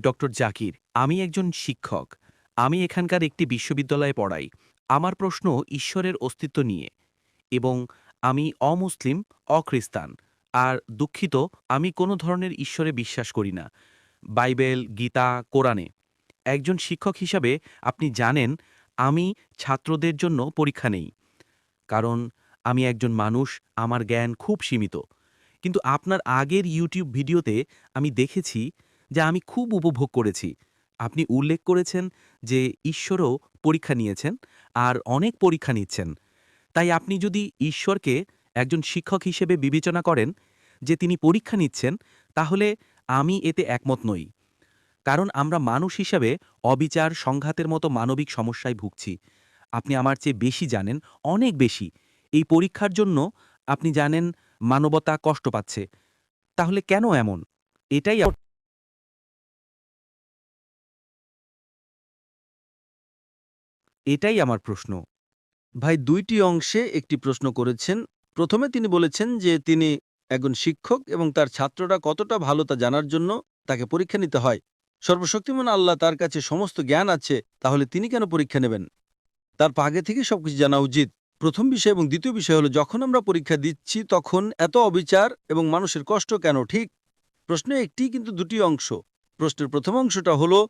Doctor Zakir, আমি একজন শিক্ষক। আমি এখানকার একটি বিশ্ববিদ্যালয়ে পড়াই। আমার প্রশ্ন ঈশ্বরের অস্তিত্ব নিয়ে এবং আমি অমুসলিম অখ্রিস্তান আর দুঃখিত, আমি কোনো ধরনের ঈশ্বরে বিশ্বাস করি না। বাইবেল, গীতা, কোরআনে। একজন শিক্ষক হিসাবে আপনি জানেন, আমি ছাত্রদের জন্য পরীক্ষা নেই। কারণ আমি একজন মানুষ, আমার জ্ঞান খুব সীমিত। কিন্তু আপনার আগের ইউটিউব ভিডিওতে আমি দেখেছি যা আমি খুব উপভোগ করেছি। আপনি উল্লেখ করেছেন যে ঈশ্বরও পরীক্ষা নিয়েছেন আর অনেক পরীক্ষা নিচ্ছেন। তাই আপনি যদি ঈশ্বরকে একজন শিক্ষক হিসেবে বিবেচনা করেন যে তিনি পরীক্ষা নিচ্ছেন, তাহলে আমি এতে একমত নই। কারণ আমরা মানুষ হিসাবে অবিচার, সংঘাতের মতো মানবিক সমস্যায় ভুগছি। আপনি আমার চেয়ে বেশি জানেন, অনেক বেশি। এই পরীক্ষার জন্য আপনি জানেন মানবতা কষ্ট পাচ্ছে। তাহলে কেন এমন? এটাই এটাই আমার প্রশ্ন। ভাই, দুইটি অংশে একটি প্রশ্ন করেছেন। প্রথমে তিনি বলেছেন যে তিনি একজন শিক্ষক এবং তার ছাত্ররা কতটা ভালো তা জানার জন্য তাকে পরীক্ষা নিতে হয়। সর্বশক্তিমান আল্লাহ তার কাছে সমস্ত জ্ঞান আছে, তাহলে তিনি কেন পরীক্ষা নেবেন? তার আগে থেকে সবকিছু জানা উচিত। প্রথম বিষয় এবং দ্বিতীয় বিষয় হলো, যখন আমরা পরীক্ষা দিচ্ছি, তখন এত অবিচার এবং মানুষের কষ্ট কেন, ঠিক? প্রশ্নে একটি কিন্তু দুটি অংশ। প্রশ্নের প্রথম অংশটা হলো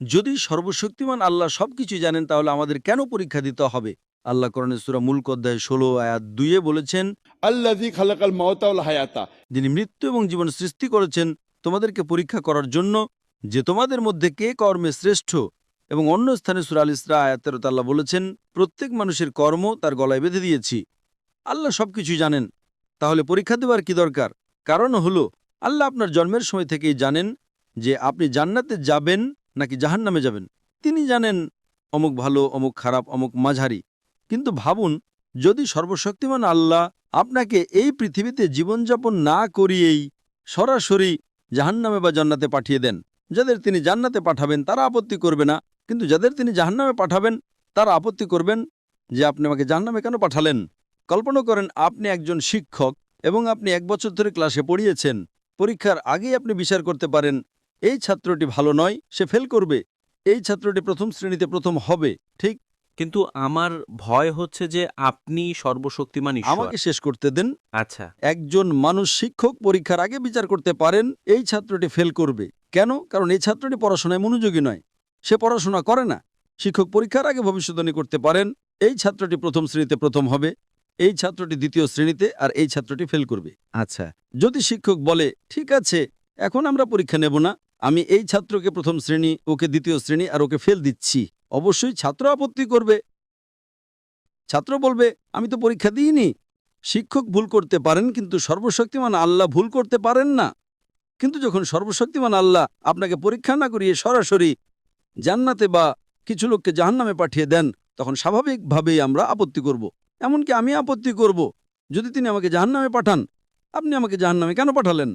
যদি সর্বশক্তিমান আল্লাহ সব কিছু জানেন তাহলে আমাদের কেন পরীক্ষা দিতে হবে? আল্লাহ করণেশ্বরা সুরা মূল অধ্যায় ষোলো আয়াত দুইয়ে বলেছেন আল্লাহ খালাকাল হায়াতা। যিনি মৃত্যু এবং জীবন সৃষ্টি করেছেন তোমাদেরকে পরীক্ষা করার জন্য যে তোমাদের মধ্যে কে কর্মে শ্রেষ্ঠ এবং অন্য স্থানে সুরাল ইসরা আয়াতের তাল্লাহ বলেছেন প্রত্যেক মানুষের কর্ম তার গলায় বেঁধে দিয়েছি। আল্লাহ সব কিছুই জানেন তাহলে পরীক্ষা দেওয়ার কি দরকার? কারণ হল আল্লাহ আপনার জন্মের সময় থেকেই জানেন যে আপনি জান্নাতে যাবেন নাকি জাহান্নামে যাবেন? তিনি জানেন, অমুক ভালো, অমুক খারাপ, অমুক মাঝারি। কিন্তু ভাবুন, যদি সর্বশক্তিমান আল্লাহ আপনাকে এই পৃথিবীতে জীবনযাপন না করিয়েই সরাসরি জাহান্নামে বা জান্নাতে পাঠিয়ে দেন, যাদের তিনি জান্নাতে পাঠাবেন তারা আপত্তি করবে না। কিন্তু যাদের তিনি জাহান্নামে পাঠাবেন, তারা আপত্তি করবেন যে আপনি আমাকে জাহান্নামে কেন পাঠালেন? কল্পনা করেন, আপনি একজন শিক্ষক এবং আপনি এক বছর ধরে ক্লাসে পড়িয়েছেন। পরীক্ষার আগেই আপনি বিচার করতে পারেন এই ছাত্রটি ভালো নয় সে ফেল করবে। এই ছাত্রটি প্রথম শ্রেণীতে প্রথম হবে ঠিক? কিন্তু আমার ভয় হচ্ছে যে আপনি সর্বশক্তিমান আমাকে শেষ করতে দেন। আচ্ছা। একজন মানুষ শিক্ষক পরীক্ষার আগে বিচার করতে পারেন এই ছাত্রটি ফেল করবে। কেন? কারণ এই ছাত্রটি পড়াশোনায় মনোযোগী নয়। সে পড়াশোনা করে না। শিক্ষক পরীক্ষার আগে ভবিষ্যৎবাণী করতে পারেন এই ছাত্রটি প্রথম শ্রেণীতে প্রথম হবে এই ছাত্রটি দ্বিতীয় শ্রেণীতে আর এই ছাত্রটি ফেল করবে। আচ্ছা। যদি শিক্ষক বলে ঠিক আছে এখন আমরা পরীক্ষা নেব না আমি এই ছাত্রকে প্রথম শ্রেণি, ওকে দ্বিতীয় শ্রেণি আর ওকে ফেল দিচ্ছি। অবশ্যই ছাত্র আপত্তি করবে। ছাত্র বলবে, আমি তো পরীক্ষা দিইনি। শিক্ষক ভুল করতে পারেন, কিন্তু সর্বশক্তিমান আল্লাহ ভুল করতে পারেন না। কিন্তু যখন সর্বশক্তিমান আল্লাহ আপনাকে পরীক্ষা না করিয়ে সরাসরি জান্নাতে বা কিছু লোককে জাহান্নামে পাঠিয়ে দেন, তখন স্বাভাবিকভাবেই আমরা আপত্তি করব। এমনকি আমি আপত্তি করব, যদি তিনি আমাকে জাহান্নামে পাঠান, আপনি আমাকে জাহান্নামে কেন পাঠালেন?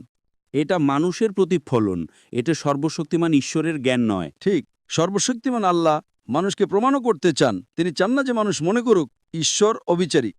এটা মানুষের প্রতিফলন, এটা সর্বশক্তিমান ঈশ্বরের জ্ঞান নয়। ঠিক, সর্বশক্তিমান আল্লাহ মানুষকে প্রমাণও করতে চান। তিনি চান না যে মানুষ মনে করুক, ঈশ্বর অবিচারী।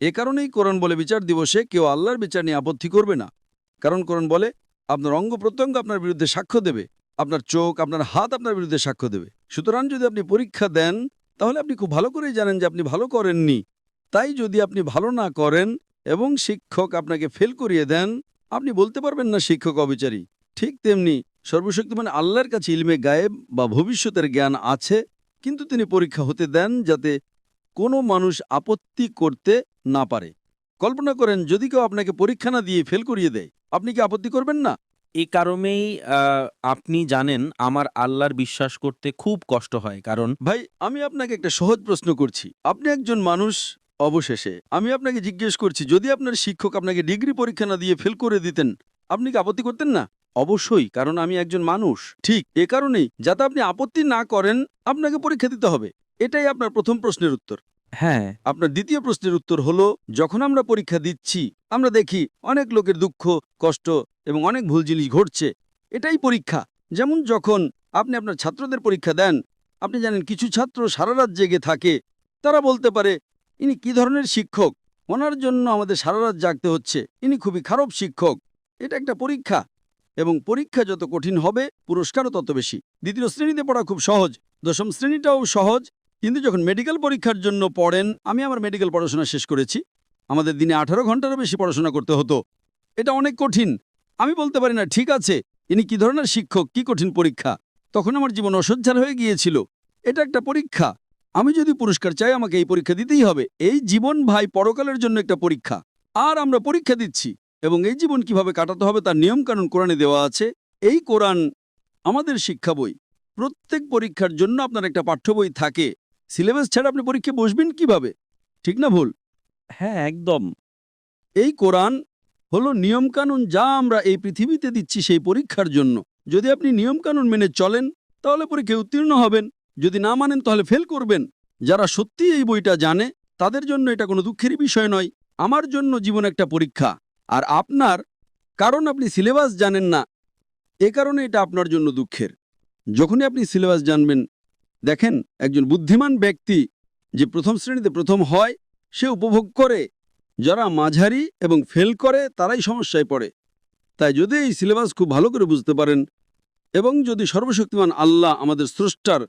এ কারণেই কোরআন বলে বিচার দিবসে কেউ আল্লাহর বিচার নিয়ে আপত্তি করবে না। কারণ কোরআন বলে, আপনার অঙ্গ প্রত্যঙ্গ আপনার বিরুদ্ধে সাক্ষ্য দেবে, আপনার চোখ, আপনার হাত আপনার বিরুদ্ধে সাক্ষ্য দেবে। সুতরাং যদি আপনি পরীক্ষা দেন, তাহলে আপনি খুব ভালো করেই জানেন যে আপনি ভালো করেননি। তাই যদি আপনি ভালো না করেন এবং শিক্ষক আপনাকে ফেল করিয়ে দেন আপনি বলতে পারবেন না শিক্ষক অবিচারী। ঠিক তেমনি সর্বশক্তিমান আল্লাহর কাছে ইলমে গায়েব বা ভবিষ্যতের জ্ঞান আছে কিন্তু তিনি পরীক্ষা হতে দেন যাতে কোনো মানুষ আপত্তি করতে না পারে। কল্পনা করেন যদি কেউ আপনাকে পরীক্ষা না দিয়ে ফেল করিয়ে দেয় আপনি কি আপত্তি করবেন না? এই কারণেই আপনি জানেন আমার আল্লাহর বিশ্বাস করতে খুব কষ্ট হয়। কারণ ভাই আমি আপনাকে একটা সহজ প্রশ্ন করছি। আপনি একজন মানুষ অবশেষে আমি আপনাকে জিজ্ঞেস করছি যদি আপনার শিক্ষক আপনাকে ডিগ্রি পরীক্ষা না দিয়ে ফেল করে দিতেন আপনি কি আপত্তি করতেন না? অবশ্যই কারণ আমি একজন মানুষ। ঠিক এ কারণেই যাতে আপনি আপত্তি না করেন আপনাকে পরীক্ষা দিতে হবে। এটাই আপনার প্রথম প্রশ্নের উত্তর। হ্যাঁ। আপনার দ্বিতীয় প্রশ্নের উত্তর হলো যখন আমরা পরীক্ষা দিচ্ছি আমরা দেখি অনেক লোকের দুঃখ কষ্ট এবং অনেক ভুল জিনিস ঘটছে। এটাই পরীক্ষা। যেমন যখন আপনি আপনার ছাত্রদের পরীক্ষা দেন আপনি জানেন কিছু ছাত্র সারা রাত জেগে থাকে তারা বলতে পারে ইনি কি ধরনের শিক্ষক? ওনার জন্য আমাদের সারা রাত জাগতে হচ্ছে। ইনি খুবই খারাপ শিক্ষক। এটা একটা পরীক্ষা। এবং পরীক্ষা যত কঠিন হবে, পুরস্কারও তত বেশি। দ্বিতীয় শ্রেণীতে পড়া খুব সহজ। দশম শ্রেণীটাও সহজ। কিন্তু যখন মেডিকেল পরীক্ষার জন্য পড়েন, আমি আমার মেডিকেল পড়াশোনা শেষ করেছি। আমাদের দিনে আঠারো ঘন্টারও বেশি পড়াশোনা করতে হতো। এটা অনেক কঠিন। আমি বলতে পারি না, ঠিক আছে, ইনি কি ধরনের শিক্ষক, কি কঠিন পরীক্ষা? তখন আমার জীবন অসহ্যার হয়ে গিয়েছিল। এটা একটা পরীক্ষা। আমি যদি পুরস্কার চাই আমাকে এই পরীক্ষা দিতেই হবে। এই জীবন ভাই পরকালের জন্য একটা পরীক্ষা। আর আমরা পরীক্ষা দিচ্ছি এবং এই জীবন কীভাবে কাটাতে হবে তার নিয়মকানুন কোরআনে দেওয়া আছে। এই কোরআন আমাদের শিক্ষা বই। প্রত্যেক পরীক্ষার জন্য আপনার একটা পাঠ্য বই থাকে। সিলেবাস ছাড়া আপনি পরীক্ষায় বসবেন কীভাবে? ঠিক না ভুল? হ্যাঁ একদম। এই কোরআন হলো নিয়মকানুন যা আমরা এই পৃথিবীতে দিচ্ছি সেই পরীক্ষার জন্য। যদি আপনি নিয়মকানুন মেনে চলেন তাহলে পরীক্ষায় উত্তীর্ণ হবেন। যদি না মানেন তাহলে ফেল করবেন। যারা সত্যি এই বইটা জানে, তাদের জন্য এটা কোনো দুঃখেরই বিষয় নয়। আমার জন্য জীবন একটা পরীক্ষা। আর আপনার, কারণ আপনি সিলেবাস জানেন না, এ কারণে এটা আপনার জন্য দুঃখের। যখনই আপনি সিলেবাস জানবেন, দেখেন একজন বুদ্ধিমান ব্যক্তি যে প্রথম শ্রেণীতে প্রথম হয়, সে উপভোগ করে। যারা মাঝারি এবং ফেল করে, তারাই সমস্যায় পড়ে। তাই যদি এই সিলেবাস খুব ভালো করে বুঝতে পারেন এবং যদি সর্বশক্তিমান আল্লাহ আমাদের স্রষ্টার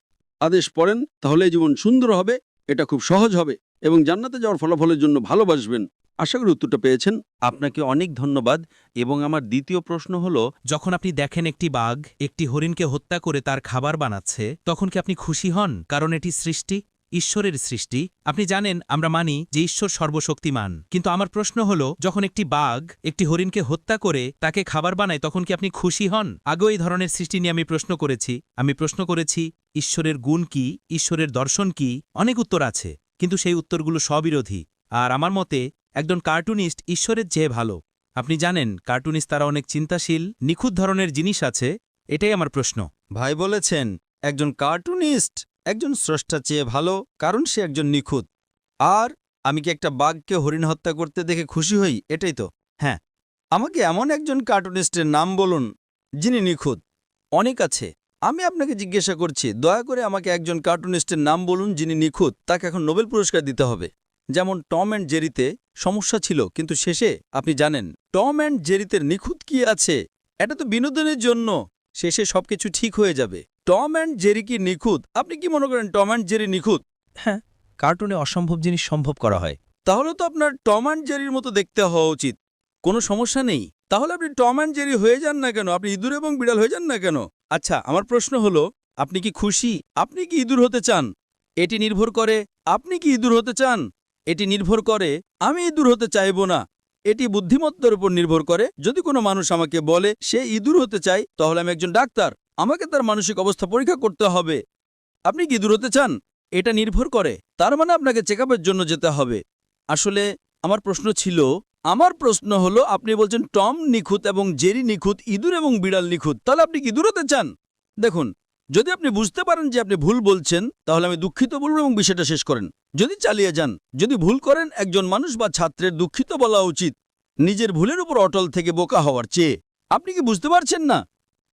আদেশ পড়েন তাহলে জীবন সুন্দর হবে, এটা খুব সহজ হবে এবং জান্নাতে যাওয়ার ফলাফলের জন্য ভালোবাসবেন। আশা করি উত্তরটা পেয়েছেন। আপনাকে অনেক ধন্যবাদ এবং আমার দ্বিতীয় প্রশ্ন হলো, যখন আপনি দেখেন একটি বাঘ একটি হরিণকে হত্যা করে তার খাবার বানাচ্ছে, তখন কি আপনি খুশি হন? কারণ এটি সৃষ্টি, ঈশ্বরের সৃষ্টি। আপনি জানেন, আমরা মানি যে ঈশ্বর সর্বশক্তিমান। কিন্তু আমার প্রশ্ন হল, যখন একটি বাঘ একটি হরিণকে হত্যা করে তাকে খাবার বানায়, তখন কি আপনি খুশি হন? আগেও এই ধরনের সৃষ্টি নিয়ে আমি প্রশ্ন করেছি। আমি প্রশ্ন করেছি ঈশ্বরের গুণ কি, ঈশ্বরের দর্শন কি, অনেক উত্তর আছে, কিন্তু সেই উত্তরগুলো স্ববিরোধী। আর আমার মতে, একজন কার্টুনিস্ট ঈশ্বরের চেয়ে ভালো। আপনি জানেন, কার্টুনিস্ট তারা অনেক চিন্তাশীল, নিখুঁত ধরনের জিনিস আছে, এটাই আমার প্রশ্ন। ভাই বলেছেন, একজন কার্টুনিস্ট একজন স্রষ্টা চেয়ে ভালো, কারণ সে একজন নিখুঁত। আর আমি কি একটা বাঘকে হরিণ হত্যা করতে দেখে খুশি হই? এটাই তো। হ্যাঁ আমাকে এমন একজন কার্টুনিস্টের নাম বলুন, যিনি নিখুঁত। অনেক আছে। আমি আপনাকে জিজ্ঞাসা করছি দয়া করে আমাকে একজন কার্টুনিস্টের নাম বলুন যিনি নিখুঁত তাকে এখন নোবেল পুরস্কার দিতে হবে। যেমন টম অ্যান্ড জেরিতে সমস্যা ছিল কিন্তু শেষে আপনি জানেন টম অ্যান্ড জেরিতে নিখুঁত কি আছে? এটা তো বিনোদনের জন্য। শেষে সবকিছু ঠিক হয়ে যাবে। টম অ্যান্ড জেরি কি নিখুঁত? আপনি কি মনে করেন টম অ্যান্ড জেরি নিখুঁত? হ্যাঁ কার্টুনে অসম্ভব জিনিস সম্ভব করা হয়। তাহলে তো আপনার টম অ্যান্ড জেরির মতো দেখতে হওয়া উচিত। কোনো সমস্যা নেই। তাহলে আপনি টম অ্যান্ড জেরি হয়ে যান না কেন? আপনি ইঁদুর এবং বিড়াল হয়ে যান না কেন? আচ্ছা আমার প্রশ্ন হলো, আপনি কি খুশি? আপনি কি ইঁদুর হতে চান? এটি নির্ভর করে, আপনি কি ইঁদুর হতে চান? এটি নির্ভর করে, আমি ইঁদুর হতে চাইব না। এটি বুদ্ধিমত্তার উপর নির্ভর করে, যদি কোনো মানুষ আমাকে বলে, সে ইঁদুর হতে চায় তাহলে আমি একজন ডাক্তার। আমাকে তার মানসিক অবস্থা পরীক্ষা করতে হবে। আপনি কি ইঁদুর হতে চান? এটা নির্ভর করে, তার মানে আপনাকে চেক জন্য যেতে হবে। আসলে, আমার প্রশ্ন ছিল আমার প্রশ্ন হলো, আপনি বলছেন টম নিখুঁত এবং জেরি নিখুঁত, ইঁদুর এবং বিড়াল নিখুঁত, তাহলে আপনি কি ইঁদুর হতে চান? দেখুন, যদি আপনি বুঝতে পারেন যে আপনি ভুল বলছেন, তাহলে আমি দুঃখিত বলব এবং বিষয়টা শেষ করেন। যদি চালিয়ে যান, যদি ভুল করেন, একজন মানুষ বা ছাত্রের দুঃখিত বলা উচিত, নিজের ভুলের উপর অটল থেকে বোকা হওয়ার চেয়ে। আপনি কি বুঝতে পারছেন না?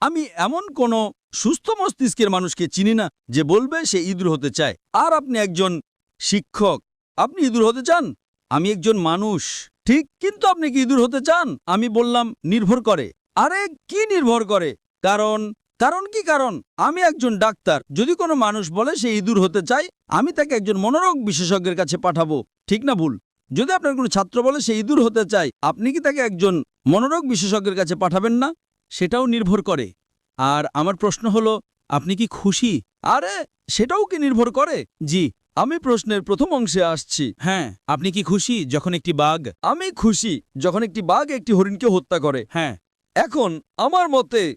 আমি এমন কোনো সুস্থ মস্তিষ্কের মানুষকে চিনি না, যে বলবে সে ইঁদুর হতে চায়। আর আপনি একজন শিক্ষক, আপনি ইঁদুর হতে চান? আমি একজন মানুষ। ঠিক কিন্তু আপনি কি ইঁদুর হতে চান? আমি বললাম, নির্ভর করে। আরে, কি নির্ভর করে? কারণ কারণ কি কারণ? আমি একজন ডাক্তার। যদি কোনো মানুষ বলে সে ইঁদুর হতে চায়, আমি তাকে একজন মনোরোগ বিশেষজ্ঞের কাছে পাঠাবো। ঠিক না ভুল? যদি আপনার কোনো ছাত্র বলে সে ইঁদুর হতে চায়, আপনি কি তাকে একজন মনোরোগ বিশেষজ্ঞের কাছে পাঠাবেন না? সেটাও নির্ভর করে। আর আমার প্রশ্ন হলো, আপনি কি খুশি? আরে, সেটাও কি নির্ভর করে? জি। আমি প্রশ্নের প্রথম অংশে আসছি। হ্যাঁ আপনি কি খুশি যখন একটি বাঘ? আমি খুশি যখন একটি বাঘ একটি হরিণকে হত্যা করে। হ্যাঁ। এখন আমার মতে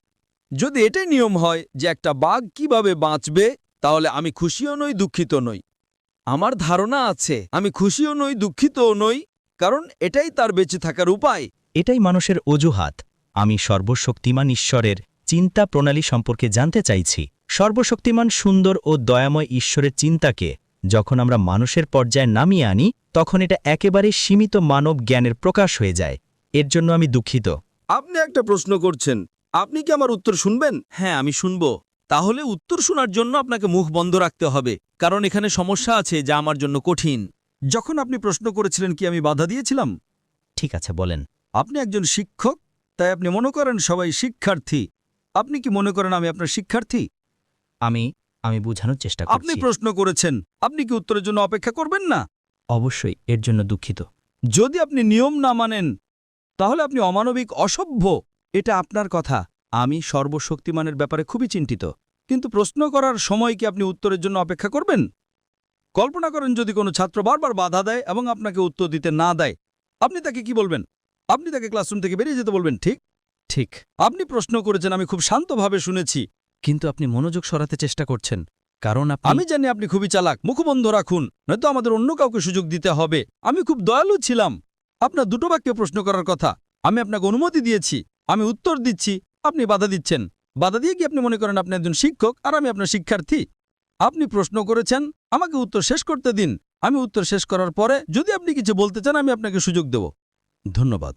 যদি এটাই নিয়ম হয় যে একটা বাঘ কীভাবে বাঁচবে তাহলে আমি খুশিও নই দুঃখিত নই। আমার ধারণা আছে আমি খুশিও নই দুঃখিতও নই কারণ এটাই তার বেঁচে থাকার উপায়। এটাই মানুষের অজুহাত। আমি সর্বশক্তিমান ঈশ্বরের চিন্তা প্রণালী সম্পর্কে জানতে চাইছি। সর্বশক্তিমান সুন্দর ও দয়াময় ঈশ্বরের চিন্তাকে যখন আমরা মানুষের পর্যায়ে নামিয়ে আনি তখন এটা একেবারে সীমিত মানব জ্ঞানের প্রকাশ হয়ে যায়। এর জন্য আমি দুঃখিত। আপনি একটা প্রশ্ন করছেন। আপনি কি আমার উত্তর শুনবেন? হ্যাঁ আমি শুনব। তাহলে উত্তর শোনার জন্য আপনাকে মুখ বন্ধ রাখতে হবে কারণ এখানে সমস্যা আছে যা আমার জন্য কঠিন। যখন আপনি প্রশ্ন করেছিলেন কি আমি বাধা দিয়েছিলাম? ঠিক আছে বলেন। আপনি একজন শিক্ষক তাই আপনি মনে করেন সবাই শিক্ষার্থী। আপনি কি মনে করেন আমি আপনার শিক্ষার্থী? আমি আমি বোঝানোর চেষ্টা আপনি প্রশ্ন করেছেন। আপনি কি উত্তরের জন্য অপেক্ষা করবেন না? অবশ্যই এর জন্য দুঃখিত। যদি আপনি নিয়ম না মানেন তাহলে আপনি অমানবিক অসভ্য এটা আপনার কথা। আমি সর্বশক্তিমানের ব্যাপারে খুবই চিন্তিত। কিন্তু প্রশ্ন করার সময় কি আপনি উত্তরের জন্য অপেক্ষা করবেন? কল্পনা করেন যদি কোনো ছাত্র বারবার বাধা দেয় এবং আপনাকে উত্তর দিতে না দেয় আপনি তাকে কি বলবেন? আপনি তাকে ক্লাসরুম থেকে বেরিয়ে যেতে বলবেন ঠিক? ঠিক। আপনি প্রশ্ন করেছেন আমি খুব শান্তভাবে শুনেছি। কিন্তু আপনি মনোযোগ সরাতে চেষ্টা করছেন, কারণ আমি জানি আপনি খুবই চালাক, মুখবন্ধ রাখুন, নয়তো আমাদের অন্য কাউকে সুযোগ দিতে হবে। আমি খুব দয়ালু ছিলাম। আপনার দুটো বাক্যে প্রশ্ন করার কথা। আমি আপনাকে অনুমতি দিয়েছি, আমি উত্তর দিচ্ছি, আপনি বাধা দিচ্ছেন। বাধা দিয়ে কি আপনি মনে করেন আপনি একজন শিক্ষক, আর আমি আপনার শিক্ষার্থী? আপনি প্রশ্ন করেছেন, আমাকে উত্তর শেষ করতে দিন। আমি উত্তর শেষ করার পরে যদি আপনি কিছু বলতে চান, আমি আপনাকে সুযোগ দেব। ধন্যবাদ।